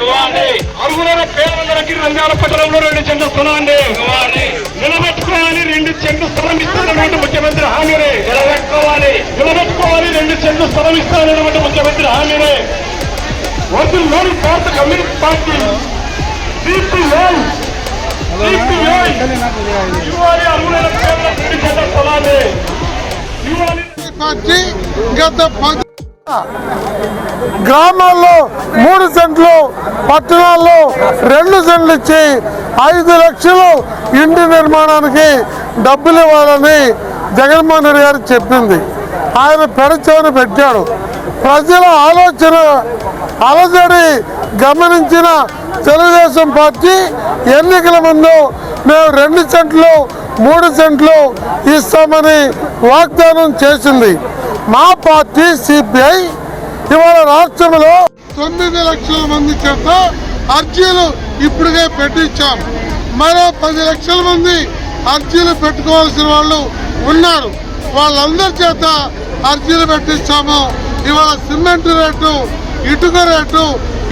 ఇవ్వండి. అర్హులైన పేదలందరికీ నంద్యాల పట్టణంలో రెండు చెండు స్థలాన్ని నిలబెట్టుకోవాలి రెండు చెండు స్థలం ఇస్తానటువంటి ముఖ్యమంత్రి హామీని. నిలబెట్టుకోవాలి. నిలబెట్టుకోవాలి రెండు చెండు స్థలం ఇస్తానటువంటి ముఖ్యమంత్రి హామీని. వద్దులోని భారత కమ్యూనిస్ట్ పార్టీ సిపిఐ పేదలకు రెండు స్థలాన్ని. పార్టీ గత పది గ్రామాల్లో మూడు సెంట్లు పట్టణాల్లో రెండు సెంట్లు ఇచ్చి ఐదు లక్షలు ఇంటి నిర్మాణానికి డబ్బులు ఇవ్వాలని జగన్మోహన్ రెడ్డి గారు చెప్పింది. ఆయన పెడచెవిని పెట్టాడు. ప్రజల ఆలోచన అలజడి గమనించిన తెలుగుదేశం పార్టీ ఎన్నికల ముందు మేము రెండు సెంట్లు మూడు సెంట్లు ఇస్తామని వాగ్దానం చేసింది. మా పార్టీ సిపిఐ ఇవాళ రాష్ట్రంలో తొమ్మిది లక్షల మంది చేత అర్జీలు ఇప్పుడుగా పెట్టించాం. మరో పది లక్షల మంది అర్జీలు పెట్టుకోవాల్సిన వాళ్ళు ఉన్నారు. వాళ్ళందరి చేత అర్జీలు పెట్టించాము. ఇవాళ సిమెంట్ రేటు ఇటుక రేటు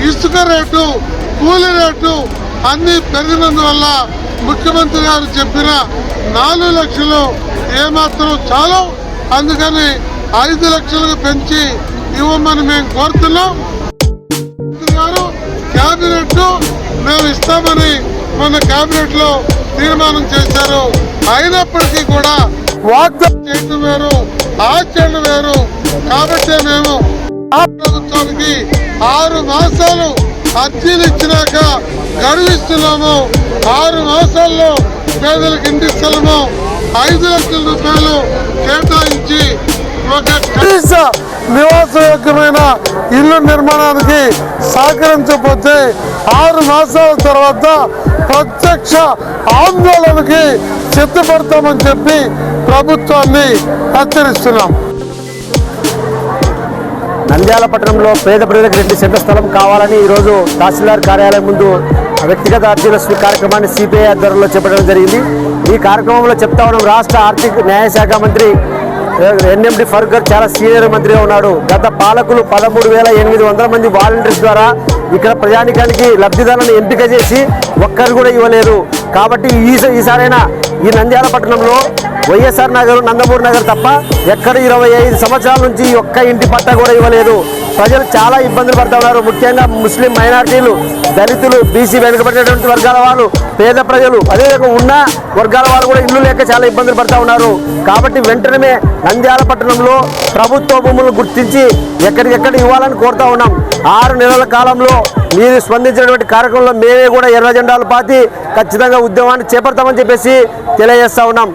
ఇసుక రేటు కూలి రేటు అన్ని పెరిగినందువల్ల ముఖ్యమంత్రి గారు చెప్పిన నాలుగు లక్షలు ఏమాత్రం చాలు. అందుకని ఐదు లక్షలకు పెంచి ఇవ్వమని మేము కోరుతున్నాం. గారు క్యాబినెట్ మేము ఇస్తామని మన క్యాబినెట్లో తీర్మానం చేశారు. అయినప్పటికీ కూడా వాగ్దానం చేయడం వేరు ఆచరణ వేరు. కాబట్టి మేము ఆ ప్రభుత్వానికి ఆరు మాసాలు అర్జీలు ఇచ్చినాక గర్విస్తున్నాము ఆరు మాసాల్లో పేదలకు ఇంటిస్తున్నాము ఐదు లక్షల రూపాయలు కేటాయించి కనీస నివాసయోగ్యమైన ఇల్లు నిర్మాణానికి సహకరించకపోతే ఆరు మాసాల తర్వాత ప్రత్యక్ష ఆందోళనకి సిద్ధపడతామని చెప్పి ప్రభుత్వాన్ని హెచ్చరిస్తున్నాం. నంద్యాల పట్టణంలో పేద ప్రజలకు రెండు సెంట్ల స్థలం కావాలని ఈరోజు తహసీల్దార్ కార్యాలయం ముందు వ్యక్తిగత అర్జీల స్వీ- కార్యక్రమాన్ని సిపిఐ ఆధ్వర్యంలో చేపట్టడం జరిగింది. ఈ కార్యక్రమంలో చెప్తా ఉన్నాం రాష్ట్ర ఆర్థిక న్యాయ శాఖ మంత్రి ఎన్ఎండి ఫర్గర్ చాలా సీనియర్ మంత్రిగా ఉన్నాడు. గత పాలకులు పదమూడు వేల ఎనిమిది వందల మంది వాలంటీర్స్ ద్వారా ఇక్కడ ప్రజానికానికి లబ్ధిదారులను ఎంపిక చేసి ఒక్కరు కూడా ఇవ్వలేదు. కాబట్టి ఈ ఈసారైనా ఈ నంద్యాల పట్టణంలో వైఎస్ఆర్ నగర్ నందమూరి నగర్ తప్ప ఎక్కడ ఇరవై ఐదు సంవత్సరాల నుంచి ఒక్క ఇంటి పట్టా కూడా ఇవ్వలేదు. ప్రజలు చాలా ఇబ్బందులు పడుతున్నారు ముఖ్యంగా ముస్లిం మైనార్టీలు దళితులు బీసీ వెనుకబడినటువంటి వర్గాల వాళ్ళు పేద ప్రజలు అదేవిధంగా ఉన్న వర్గాల వాళ్ళు కూడా ఇల్లు లేక చాలా ఇబ్బందులు పడుతూ ఉన్నారు. కాబట్టి వెంటనే నంద్యాల పట్టణంలో ప్రభుత్వ భూములను గుర్తించి ఎక్కడికెక్కడ ఇవ్వాలని కోరుతా ఉన్నాం. ఆరు నెలల కాలంలో మీరు స్పందించినటువంటి కార్యక్రమంలో మేమే కూడా ఎర్ర జెండాలు పాతి ఖచ్చితంగా ఉద్యమాన్ని చేపడతామని చెప్పేసి తెలియజేస్తా ఉన్నాం.